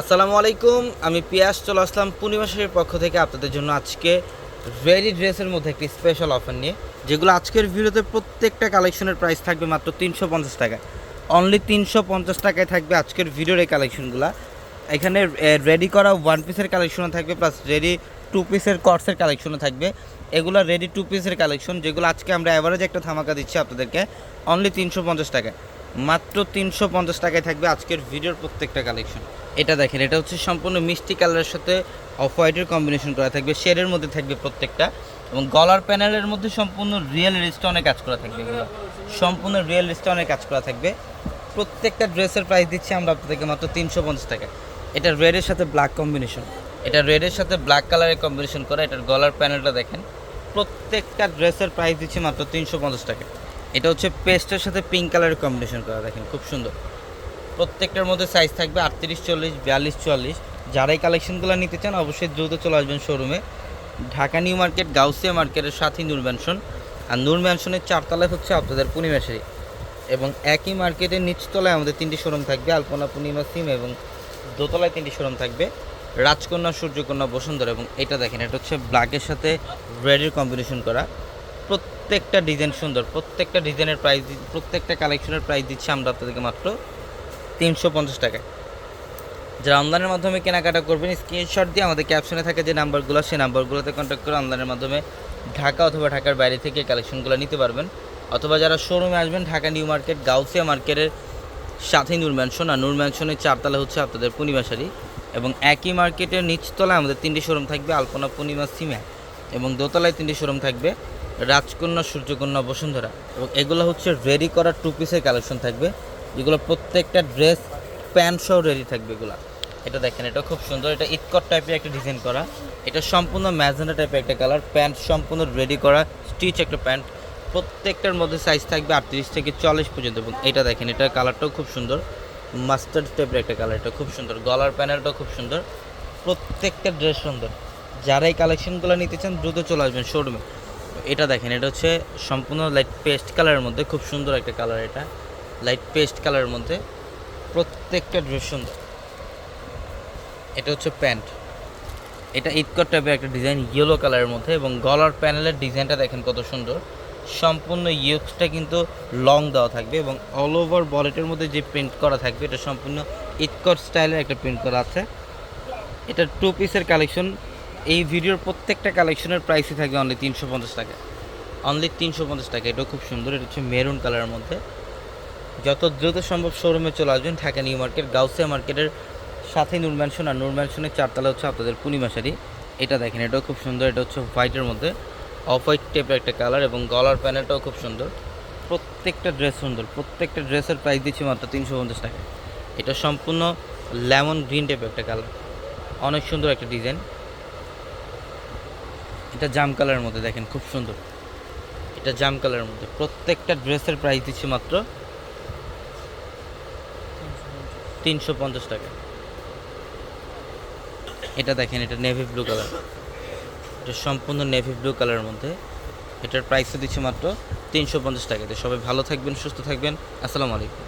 আসসালামু আলাইকুম, আমি পিয়াস, চলে আসলাম পূর্ণিমাসের পক্ষ থেকে আপনাদের জন্য আজকে রেডি ড্রেসের মধ্যে একটি স্পেশাল অফার নিয়ে, যেগুলো আজকের ভিডিওতে প্রত্যেকটা কালেকশনের প্রাইস থাকবে মাত্র তিনশো পঞ্চাশ টাকায় অনলি তিনশো পঞ্চাশ টাকায় থাকবে আজকের ভিডিওর এই কালেকশনগুলো। এখানে রেডি করা ওয়ান পিসের কালেকশনও থাকবে প্লাস রেডি টু পিসের কর্সের কালেকশনও থাকবে। এগুলো রেডি টু পিসের কালেকশন যেগুলো আজকে আমরা অ্যাভারেজ একটা ধামাকা দিচ্ছি আপনাদেরকে অনলি তিনশো পঞ্চাশ টাকায়। মাত্র তিনশো পঞ্চাশ টাকায় থাকবে আজকের ভিডিওর প্রত্যেকটা কালেকশন। এটা দেখেন, এটা হচ্ছে সম্পূর্ণ মিষ্টি কালারের সাথে অফ হোয়াইটের কম্বিনেশন করা থাকবে, শেডের মধ্যে থাকবে প্রত্যেকটা এবং গলার প্যানেলের মধ্যে সম্পূর্ণ রিয়েল স্টোনে কাজ করা থাকবে এগুলো। সম্পূর্ণ রিয়েল স্টোনে কাজ করা থাকবে। প্রত্যেকটা ড্রেসের প্রাইস দিচ্ছি আমরা আপনাদেরকে মাত্র তিনশো পঞ্চাশ টাকা এটা রেডের সাথে ব্ল্যাক কম্বিনেশন এটা রেডের সাথে ব্ল্যাক কালারের কম্বিনেশন করা, এটার গলার প্যানেলটা দেখেন। প্রত্যেকটা ড্রেসের প্রাইস দিচ্ছি মাত্র তিনশো পঞ্চাশ টাকা এটা হচ্ছে পেস্টের সাথে পিঙ্ক কালারের কম্বিনেশন করা, দেখেন, খুব সুন্দর। প্রত্যেকটার মধ্যে সাইজ থাকবে আটত্রিশ, চল্লিশ, বিয়াল্লিশ, চুয়াল্লিশ। যারা এই কালেকশনগুলো নিতে চান, অবশ্যই দ্রুত চলে আসবেন শোরুমে ঢাকা নিউ মার্কেট, গাউসিয়া মার্কেটের সাথেই নূর ম্যানশন। আর নূর ম্যানশনের চারতলায় হচ্ছে আপনাদের পূর্ণিমাশারি এবং একই মার্কেটের নিচতলায় আমাদের তিনটি শোরুম থাকবে, আলপনা পূর্ণিমা সিম এবং দোতলায় তিনটি শোরুম থাকবে। রাজকন্যা, সূর্যকন্যা, বসুন্ধরা এবং এটা দেখেন, এটা হচ্ছে ব্ল্যাকের সাথে রেডের কম্বিনেশন করা। প্রত্যেকটা ডিজাইন সুন্দর, প্রত্যেকটা ডিজাইনের প্রাইস প্রত্যেকটা কালেকশনের প্রাইস দিচ্ছি আমরা আপনাদেরকে মাত্র তিনশো পঞ্চাশ টাকায়। যারা অনলাইনের মাধ্যমে কেনাকাটা করবেন স্ক্রিনশট দিয়ে আমাদের ক্যাপশনে থাকে যে নাম্বারগুলো, সেই নাম্বারগুলোতে কন্ট্যাক্ট করে অনলাইনের মাধ্যমে ঢাকা অথবা ঢাকার বাইরে থেকে কালেকশনগুলো নিতে পারবেন। অথবা যারা শোরুমে আসবেন, ঢাকা নিউ মার্কেট, গাউসিয়া মার্কেটের সাথেই নূর ম্যানশন আর নূর ম্যানশনের চারতলা হচ্ছে আপনাদের পূর্ণিমাশারি এবং একই মার্কেটের নিচতলায় আমাদের তিনটি শোরুম থাকবে, আলপনা পূর্ণিমা সিমা। এবং দোতলায় তিনটি শোরুম থাকবে রাজকন্যা, সূর্যকন্যা, বসুন্ধরা। এবং এগুলো হচ্ছে রেডি করা টু পিসের কালেকশন থাকবে। যেগুলো প্রত্যেকটা ড্রেস প্যান্ট সহ রেডি থাকবে এগুলো। এটা দেখেন, এটা খুব সুন্দর। এটা ইটকট টাইপের একটা ডিজাইন করা। এটা সম্পূর্ণ ম্যাজেন্ডা টাইপের একটা কালার প্যান্ট সম্পূর্ণ রেডি করা স্টিচ একটা প্যান্ট প্রত্যেকটার মধ্যে সাইজ থাকবে আটত্রিশ থেকে চল্লিশ পর্যন্ত। এবং এটা দেখেন, এটার কালারটাও খুব সুন্দর। মাস্টার্ড টাইপের একটা কালার এটা খুব সুন্দর। গলার প্যানেলটাও খুব সুন্দর। প্রত্যেকটা ড্রেস সুন্দর। যারা এই কালেকশনগুলো নিতে চান, দ্রুত চলে আসবেন শোরুমে এটা দেখেন, এটা হচ্ছে সম্পূর্ণ লাইট পেস্ট কালারের মধ্যে, খুব সুন্দর একটা কালার এটা। লাইট পেস্ট কালারের মধ্যে প্রত্যেকটা ড্রেস সুন্দর। এটা হচ্ছে প্যান্ট। এটা ইটকট টাইপের একটা ডিজাইন ইয়েলো কালারের মধ্যে এবং গলার প্যানেলের ডিজাইনটা দেখেন কত সুন্দর। সম্পূর্ণ ইউজটা কিন্তু লং দেওয়া থাকবে এবং অল ওভার বলেটের মধ্যে যে প্রিন্ট করা থাকবে, এটা সম্পূর্ণ ইটকট স্টাইলের একটা প্রিন্ট করা আছে। এটা টু পিসের কালেকশন এই ভিডিওর প্রত্যেকটা কালেকশনের প্রাইসই থাকবে অনলি তিনশো পঞ্চাশ টাকা। অনলি তিনশো পঞ্চাশ টাকা। এটাও খুব সুন্দর, এটা হচ্ছে মেরুন কালারের মধ্যে। যত দ্রুত সম্ভব শোরুমে চলে আসবেন, ঢাকা নিউ মার্কেট, গাউসিয়া মার্কেটের সাথে নূর ম্যানশন আর নূর ম্যানশনের চারতলা হচ্ছে আপনাদের পূর্ণিমাশারি এটা দেখেন, এটাও খুব সুন্দর, এটা হচ্ছে হোয়াইটের মধ্যে। অফ হোয়াইট টাইপের একটা কালার এবং গলার প্যানেলটাও খুব সুন্দর। প্রত্যেকটা ড্রেস সুন্দর, প্রত্যেকটা ড্রেসের প্রাইস দিচ্ছি মাত্র তিনশো পঞ্চাশ টাকা এটা সম্পূর্ণ লেমন গ্রিন টাইপের একটা কালার অনেক সুন্দর একটা ডিজাইন এটা জাম কালারের মধ্যে, দেখেন খুব সুন্দর। এটা জাম কালারের মধ্যে। প্রত্যেকটা ড্রেসের প্রাইস দিচ্ছি মাত্র তিনশো পঞ্চাশ টাকা। এটা দেখেন, এটা নেভি ব্লু কালার এটা সম্পূর্ণ নেভি ব্লু কালারের মধ্যে। এটার প্রাইসও দিচ্ছি মাত্র তিনশো পঞ্চাশ টাকাতে সবাই ভালো থাকবেন, সুস্থ থাকবেন। আসসালামু আলাইকুম।